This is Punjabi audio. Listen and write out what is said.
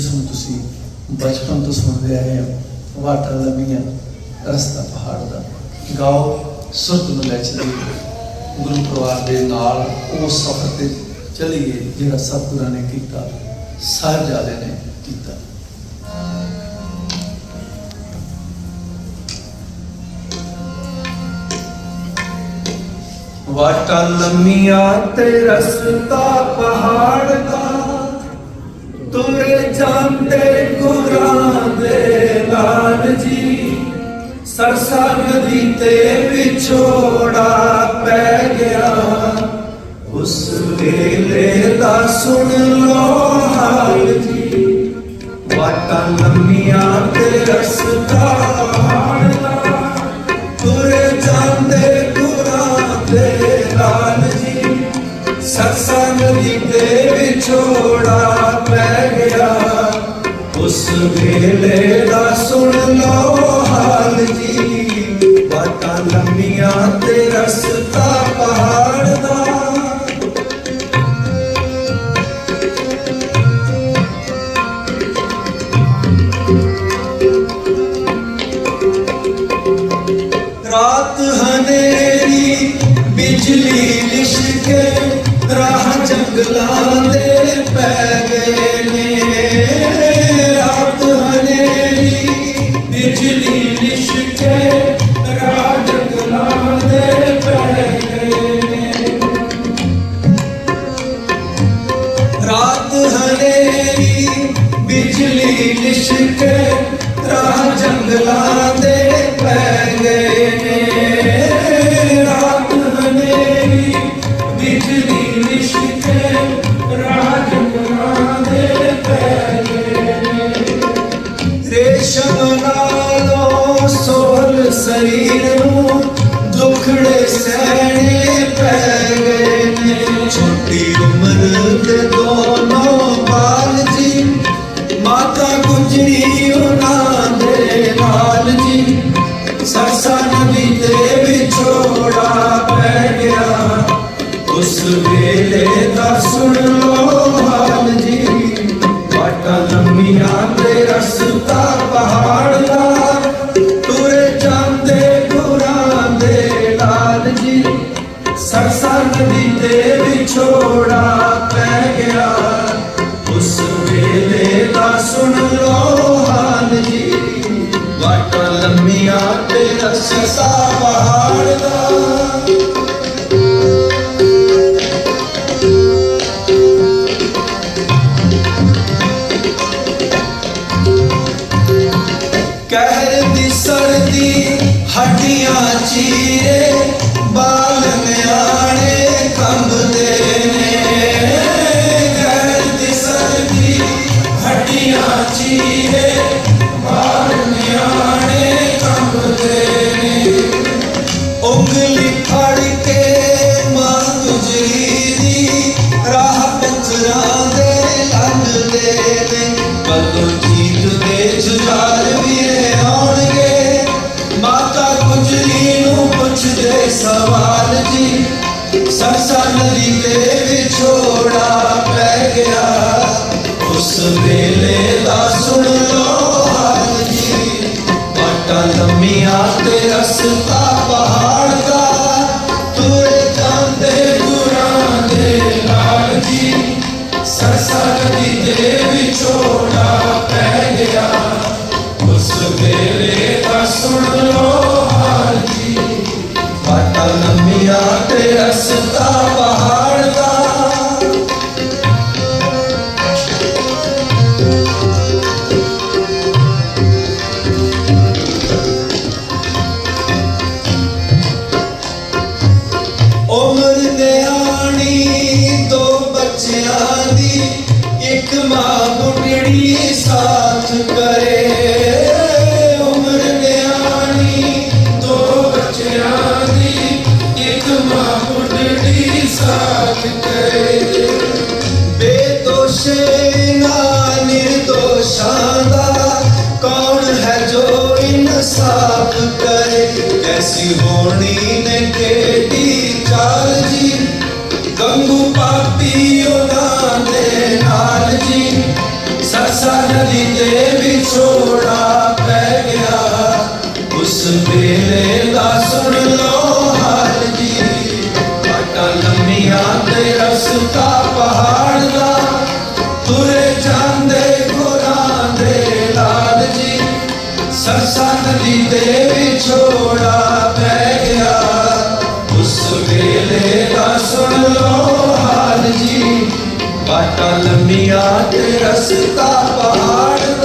ਜਿਸ ਨੂੰ ਤੁਸੀਂ ਬਚਪਨ ਤੋਂ ਸੁਣਦੇ ਆਏ ਹੋ, ਵਾਟਰ ਲੰਮੀਆਂ ਰਸਤਾ ਪਹਾੜ ਦਾ। ਗਾਓ, ਸੁਰਤ ਨੂੰ ਲੈ ਚਲੀਏ। ਗੁਰੂ ਪਰਿਵਾਰ ਦੇ ਨਾਲ ਉਸ ਸਫ਼ਰ ਤੇ ਚਲੀਏ, ਜਿਹੜਾ ਸਤਿਗੁਰਾਂ ਨੇ ਕੀਤਾ, ਸਾਹਿਬਜ਼ਾਦੇ ਨੇ ਕੀਤਾ। ਵਾਟਾਂ ਲੰਮੀਆਂ ਤੇ ਰਸਤਾ ਪਹਾੜ ਦਾ, ਤੁਰੇ ਜਾਂਦੇ ਗੁਰਾਂ ਦੇ ਲਾਲ ਜੀ। ਸਰਸਾ ਨਦੀ ਤੇ ਵਿਛੋੜਾ ਪੈ ਗਿਆ। ਉਸ ਵੇਲੇ ਦਾ ਸੁਣ ਲੋ ਹਾਲ ਜੀ। ਵਾਟਾਂ ਲੰਮੀਆਂ ਤੇ ਰਸਤਾ ਵੇਲੇ ਦਾ ਸੁਣ ਲਓ ਹਾਲ ਜੀ। ਬਾਤਾਂ ਲੰਮੀਆਂ ਤੇ ਰਸਤਾ ਪਹਾੜ ਦਾ। ਰਾਤ ਹਨੇਰੀ, ਬਿਜਲੀ ਲਿਸ਼ਕੇ, ਰਾਹ ਜੰਗਲਾਂ ਦੇ ਬਿਜਲੀ ਲਿਸ਼ਕੇ ਰਾਹ ਜੰਗਲਾਂ ਦੇ ਪੈ ਗਏ ਨੇ। ਸਰਸਾ ਨਦੀ ਤੇ ਵਿਛੋੜਾ ਪੈ ਗਿਆ। ਉਸ ਵੇਲੇ ਦਾ ਸੁਣ ਲੋ ਹਾਲ ਜੀ ਵਾਟਾਂ ਲੰਮੀਆਂ ਤੇ ਰਸਤਾ ਪਹਾੜ ਦਾ ਕਹਿਰ ਦੀ ਸਰਦੀ ਹੱਡੀਆਂ ਚੀਰੇ। ਬਾਲ ਨਿਆਣੇ ਕੰਬਦੇ ਨੇ ਕਹਿਰ ਦੀ ਸਰਦੀ ਹੱਡੀਆਂ ਚੀਰੇ ਬਾਲ ਨਿਆਣੇ ਕੰਬਦੇ ਨੇ ਉਂਗਲੀ ਫੜ ਕੇ ਮਾਂ ਗੁਜਰੀ ਦੀ ਰਾਹ ਪਿੰਜਰਾਂ ਦੇ ਲੰਘਦੇ ਨੇ। ਕਦੋਂ ਜੀਤ ਦੇ ਜੁਝਾਰ ਵੀਰੇ ਆਉਣਗੇ। ਸਵਾਲ ਜੀ ਸਰਸਾ ਨਦੀ ਦੇ ਵਿਛੋੜਾ ਪੈ ਗਿਆ। ਉਸ ਵੇਲੇ ਦਾ ਸੁਣ ਲੋ ਹਾਲ ਜੀ, ਵਾਟਾਂ ਲੰਮੀਆਂ ਤੇ ਰਸਤਾ ਪਹਾੜ ਦਾ। ਤੁਰੇ ਜਾਂਦੇ ਗੁਰਾਂ ਦੇ ਨਾਲ ਜੀ ਸਰਸਾ ਨਦੀ ਦੇ ਵਿਛੋੜਾ ਪੈ ਗਿਆ। ਉਸ ਵੇਲੇ ਦਾ ਸੁਣ ਐਸੀ ਹੋਣੀ ਨੇ ਕਿਹੜੀ ਚਾਲ ਜੀ? ਗੰਗੂ ਪਾਪੀ ਉਹਨਾਂ ਦੇ ਨਾਲ ਜੀ। ਸਰਸਾ ਨਦੀ ਤੇ ਵਿਛੋੜਾ ਪੈ ਗਿਆ। ਉਸ ਵੇਲੇ ਦਾ ਸੁਣ ਲੋ ਹਾਲ ਜੀ। ਬਾਟਾ ਲੰਮੀਆਂ ਤੇ ਰਸਤਾ ਪਹਾੜ ਦਾ। ਤੁਰੇ ਜਾਂਦੇ ਗੁਰਾਂ ਦੇ ਲਾਲ ਜੀ। ਸਰਸਾ ਨਦੀ ਦੇ ਵਿਛੋੜਾ ਹਾਲ ਮੀਆਂ ਤੇ ਰਸਤਾ ਪਹਾੜ